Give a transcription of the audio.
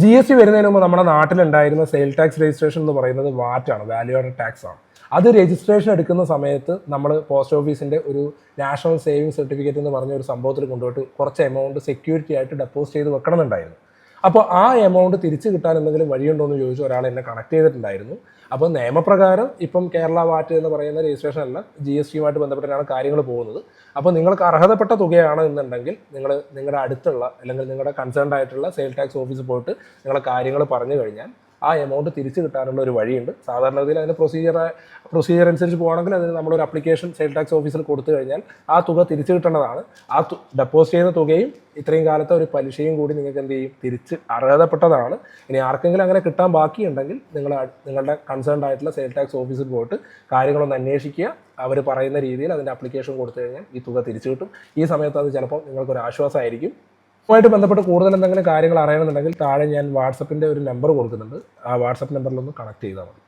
G S T വരുന്നതിന് മുമ്പ് നമ്മുടെ നാട്ടിലുണ്ടായിരുന്ന സെയിൽ ടാക്സ് രജിസ്ട്രേഷൻ എന്ന് പറയുന്നത് വാറ്റാണ് വാല്യൂ ആഡഡ് ടാക്സ് ആണ്. അത് രജിസ്ട്രേഷൻ എടുക്കുന്ന സമയത്ത് നമ്മൾ പോസ്റ്റ് ഓഫീസിന്റെ ഒരു നാഷണൽ സേവിങ് സർട്ടിഫിക്കറ്റ് എന്ന് പറഞ്ഞ ഒരു സംഭവത്തിൽ കൊണ്ടുപോയിട്ട് കുറച്ച് എമൗണ്ട് സെക്യൂരിറ്റി ആയിട്ട് ഡെപ്പോസിറ്റ് ചെയ്ത് വെക്കണമെന്നുണ്ടായിരുന്നു. അപ്പോൾ ആ എമൗണ്ട് തിരിച്ചു കിട്ടാൻ എന്തെങ്കിലും വഴിയുണ്ടോ എന്ന് ചോദിച്ചു ഒരാൾ എന്നെ കണക്ട് ചെയ്തിട്ടുണ്ടായിരുന്നു. അപ്പോൾ നിയമപ്രകാരം ഇപ്പം കേരള വാറ്റ് എന്ന് പറയുന്ന രജിസ്ട്രേഷൻ അല്ല ജി എസ് ടിയുമായിട്ട് ബന്ധപ്പെട്ടാണ് കാര്യങ്ങൾ പോകുന്നത്. അപ്പോൾ നിങ്ങൾക്ക് അർഹതപ്പെട്ട തുകയാണ് എന്നുണ്ടെങ്കിൽ നിങ്ങൾ നിങ്ങളുടെ അടുത്തുള്ള അല്ലെങ്കിൽ നിങ്ങളുടെ കൺസേൺഡ് ആയിട്ടുള്ള സെയിൽ ടാക്സ് ഓഫീസിൽ പോയിട്ട് നിങ്ങളെ കാര്യങ്ങൾ പറഞ്ഞു കഴിഞ്ഞാൽ ആ എമൗണ്ട് തിരിച്ചു കിട്ടാനുള്ള ഒരു വഴിയുണ്ട്. സാധാരണ ഗതിയിൽ അതിന് പ്രൊസീജിയർ പ്രൊസീജിയർ അനുസരിച്ച് പോകണമെങ്കിൽ അതിന് നമ്മളൊരു അപ്ലിക്കേഷൻ സെയിൽ ടാക്സ് ഓഫീസിൽ കൊടുത്തു കഴിഞ്ഞാൽ ആ തുക തിരിച്ചു കിട്ടേണ്ടതാണ്. ആ ഡെപ്പോസിറ്റ് ചെയ്യുന്ന തുകയും ഇത്രയും കാലത്തെ ഒരു പലിശയും കൂടി നിങ്ങൾക്ക് എന്ത് ചെയ്യും? തിരിച്ച് അർഹതപ്പെട്ടതാണ്. ഇനി ആർക്കെങ്കിലും അങ്ങനെ കിട്ടാൻ ബാക്കിയുണ്ടെങ്കിൽ നിങ്ങൾ നിങ്ങളുടെ കൺസേൺഡ് ആയിട്ടുള്ള സെയിൽ ടാക്സ് ഓഫീസിൽ പോയിട്ട് കാര്യങ്ങളൊന്ന് അന്വേഷിക്കുക. അവർ പറയുന്ന രീതിയിൽ അതിന്റെ അപ്ലിക്കേഷൻ കൊടുത്തു കഴിഞ്ഞാൽ ഈ തുക തിരിച്ചു കിട്ടും. ഈ സമയത്ത് അത് ചിലപ്പോൾ നിങ്ങൾക്കൊരു ആശ്വാസമായിരിക്കും. ഇതുമായിട്ട് ബന്ധപ്പെട്ട് കൂടുതൽ എന്തെങ്കിലും കാര്യങ്ങൾ അറിയണമെന്നുണ്ടെങ്കിൽ താഴെ ഞാൻ വാട്സപ്പിന്റെ ഒരു നമ്പർ കൊടുക്കുന്നുണ്ട്. ആ വാട്സപ്പ് നമ്പറിലൊന്ന് കണക്ട് ചെയ്താൽ മതി.